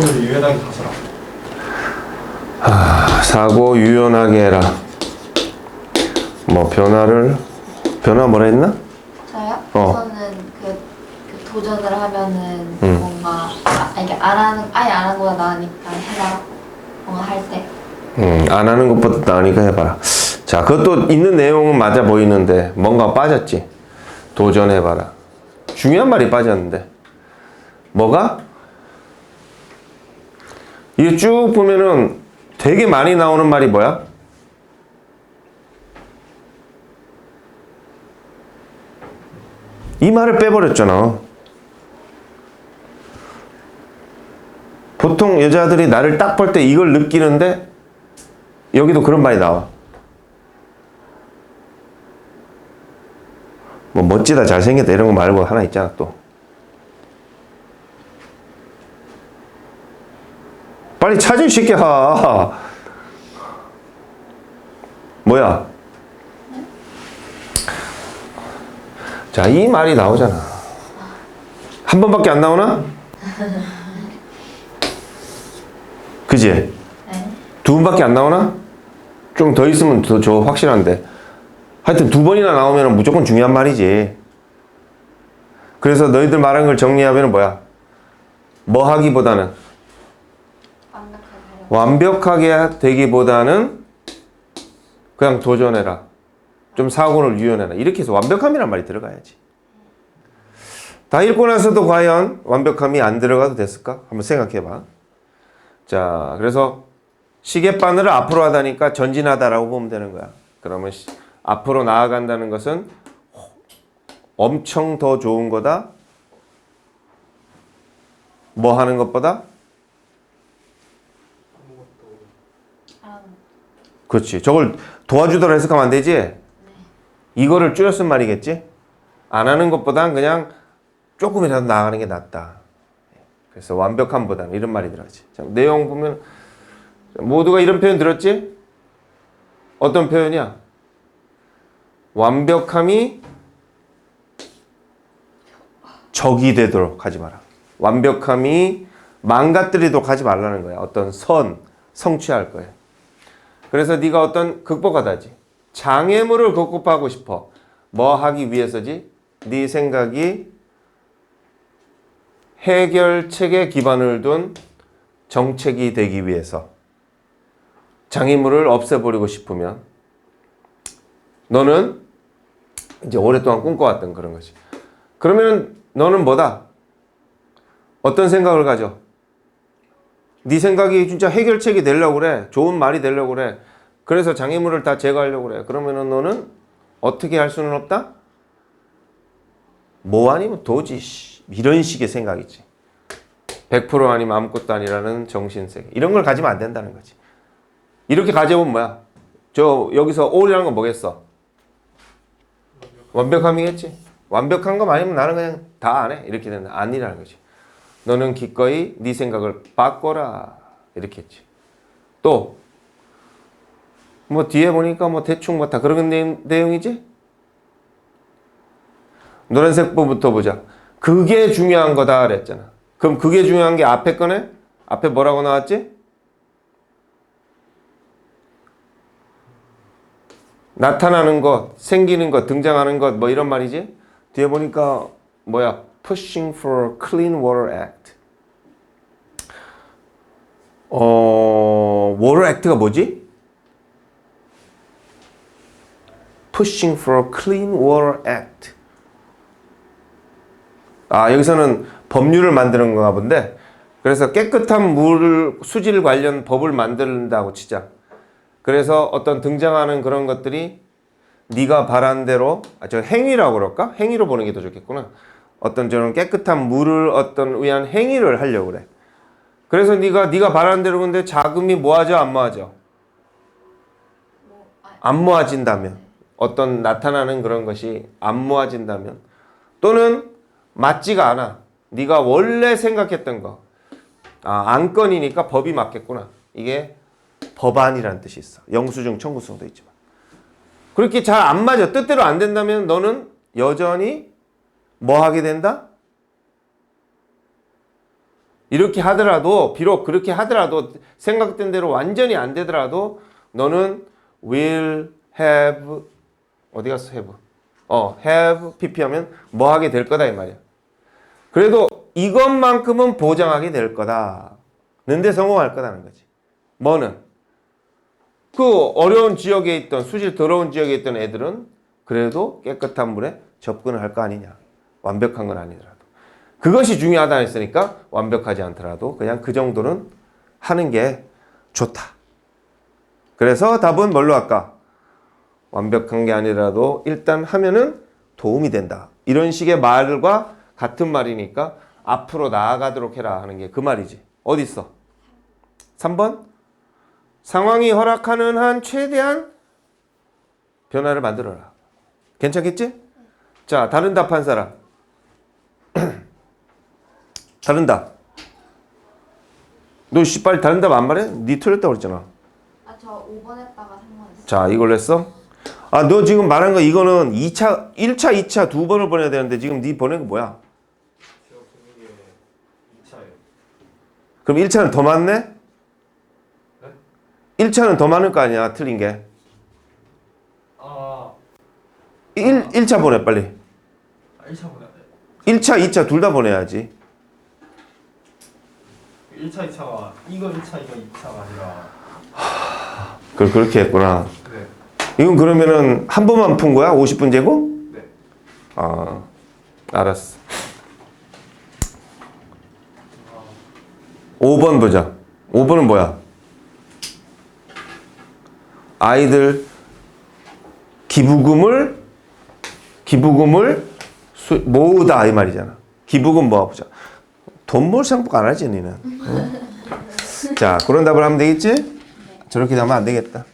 사고를 유연하게 가서라. 아, 사고 유연하게 해라. 뭐 변화를 변화 뭐라 했나? 저요? 어. 저는 그, 그 도전을 하면은 음. 뭔가 아, 이게 안 하는 아예 안 하는 거보다 나으니까 해라. 뭔가 할 때. 음, 안 하는 것보다 나으니까 해봐라. 자, 그것도 있는 내용은 맞아 보이는데 뭔가 빠졌지. 도전해봐라. 중요한 말이 빠졌는데 뭐가? 이게 쭉 보면은 되게 많이 나오는 말이 뭐야? 이 말을 빼버렸잖아. 보통 여자들이 나를 딱 볼 때 이걸 느끼는데 여기도 그런 말이 나와. 뭐 멋지다, 잘생겼다 이런 거 말고 하나 있잖아 또. 빨리 찾을 시켜. 뭐야? 자, 이 말이 나오잖아. 한 번밖에 안 나오나? 그지? 네. 두 번밖에 안 나오나? 좀 더 있으면 더 저 확실한데. 하여튼 두 번이나 나오면 무조건 중요한 말이지. 그래서 너희들 말한 걸 정리하면 뭐야? 뭐 하기보다는 완벽하게 되기보다는 그냥 도전해라. 좀 사고를 유연해라. 이렇게 해서 완벽함이란 말이 들어가야지. 다 읽고 나서도 과연 완벽함이 안 들어가도 됐을까? 한번 생각해 봐. 자, 그래서 시계바늘을 앞으로 하다니까 전진하다라고 보면 되는 거야. 그러면 시- 앞으로 나아간다는 것은 엄청 더 좋은 거다. 뭐 하는 것보다 그렇지. 저걸 도와주더라 해석하면 안 되지? 이거를 줄였은 말이겠지? 안 하는 것보단 그냥 조금이라도 나아가는 게 낫다. 그래서 완벽함보다는 이런 말이 들어가지. 자, 내용 보면 모두가 이런 표현 들었지? 어떤 표현이야? 완벽함이 적이 되도록 하지 마라. 완벽함이 망가뜨리도록 하지 말라는 거야. 어떤 선, 성취할 거야. 그래서 네가 어떤 극복하다지. 장애물을 극복하고 싶어. 뭐 하기 위해서지? 네 생각이 해결책에 기반을 둔 정책이 되기 위해서 장애물을 없애버리고 싶으면 너는 이제 오랫동안 꿈꿔왔던 그런 거지. 그러면 너는 뭐다? 어떤 생각을 가져? 네 생각이 진짜 해결책이 되려고 그래. 좋은 말이 되려고 그래. 그래서 장애물을 다 제거하려고 그래. 그러면은 너는 어떻게 할 수는 없다? 뭐 아니면 도지 씨. 이런 식의 생각이지. 100% 아니면 아무것도 아니라는 정신세계. 이런 걸 가지면 안 된다는 거지. 이렇게 가져보면 뭐야? 저 여기서 올이라는 건 뭐겠어? 완벽함이겠지. 완벽한 거 아니면 나는 그냥 다 안 해. 이렇게 된다. 아니라는 거지. 너는 기꺼이 네 생각을 바꿔라. 이렇게 했지. 또, 뭐 뒤에 보니까 뭐 대충 뭐 다 그런 내용, 내용 이지? 노란색 부부터 보자. 그게 중요한 거다 그랬잖아. 그럼 그게 중요한 게 앞에 거네? 앞에 뭐라고 나왔지? 나타나는 것, 생기는 것, 등장하는 것, 뭐 이런 말이지? 뒤에 보니까 뭐야? Pushing for Clean Water Act. 어, Water Act가 뭐지? Pushing for Clean Water Act. 아, 여기서는 법률을 만드는 건가 본데. 그래서 깨끗한 물 수질 관련 법을 만든다고 치자. 그래서 어떤 등장하는 그런 것들이 네가 바란 대로 아, 저 행위라고 그럴까? 행위로 보는 게 더 좋겠구나. 어떤 저런 깨끗한 물을 어떤 위한 행위를 하려고 그래. 그래서 네가 네가 바란 대로 근데 자금이 모아져 안 모아져? 안 모아진다면 어떤 나타나는 그런 것이 안 모아진다면 또는 맞지가 않아. 네가 원래 생각했던 거. 아, 안건이니까 법이 맞겠구나. 이게 법안이라는 뜻이 있어. 영수증, 청구서도 있지만. 그렇게 잘 안 맞아. 뜻대로 안 된다면 너는 여전히 뭐 하게 된다? 이렇게 하더라도 비록 그렇게 하더라도 생각된 대로 완전히 안 되더라도 너는 will have 어디 갔어 have 어 have pp 하면 뭐 하게 될 거다 이 말이야. 그래도 이것만큼은 보장하게 될 거다. 는데 성공할 거다는 거지. 뭐는 그 어려운 지역에 있던 수질 더러운 지역에 있던 애들은 그래도 깨끗한 물에 접근을 할 거 아니냐. 완벽한 건 아니더라도. 그것이 중요하다 했으니까 완벽하지 않더라도 그냥 그 정도는 하는 게 좋다. 그래서 답은 뭘로 할까? 완벽한 게 아니라도 일단 하면은 도움이 된다. 이런 식의 말과 같은 말이니까 앞으로 나아가도록 해라 하는 게 그 말이지. 어디 있어? 3번? 상황이 허락하는 한 최대한 변화를 만들어라. 괜찮겠지? 자, 다른 답한 사람. 다른 답. 너 씨, 빨리 다른 답 안 말해? 니 틀렸다고 그랬잖아. 아 저 5번 했다가 3번 했어 자, 이걸로 했어? 아, 너 지금 말한 거 이거는 2차, 1차, 2차 두 번을 보내야 되는데 지금 니 보낸 거 뭐야? 제가 보는 게 2차예요. 그럼 1차는 더 많네? 1차는 더 많을 거 아니야, 틀린 게. 아, 1, 1차 보내, 빨리. 1차 보내야 돼. 1차, 2차 둘 다 보내야지. 1차, 2차가 이거 1차, 이거 2차가 아니라 그, 그렇게 했구나. 네. 이건 그러면은 한 번만 푼 거야? 50분 제곱? 네. 아, 알았어. 5번 보자. 5번은 뭐야? 아이들 기부금을 기부금을 수, 모으다 이 말이잖아. 기부금 모아보자. 돈 모을 생각 안 하지 니는. 응? 자 그런 답을 하면 되겠지? 저렇게 하면 안 되겠다.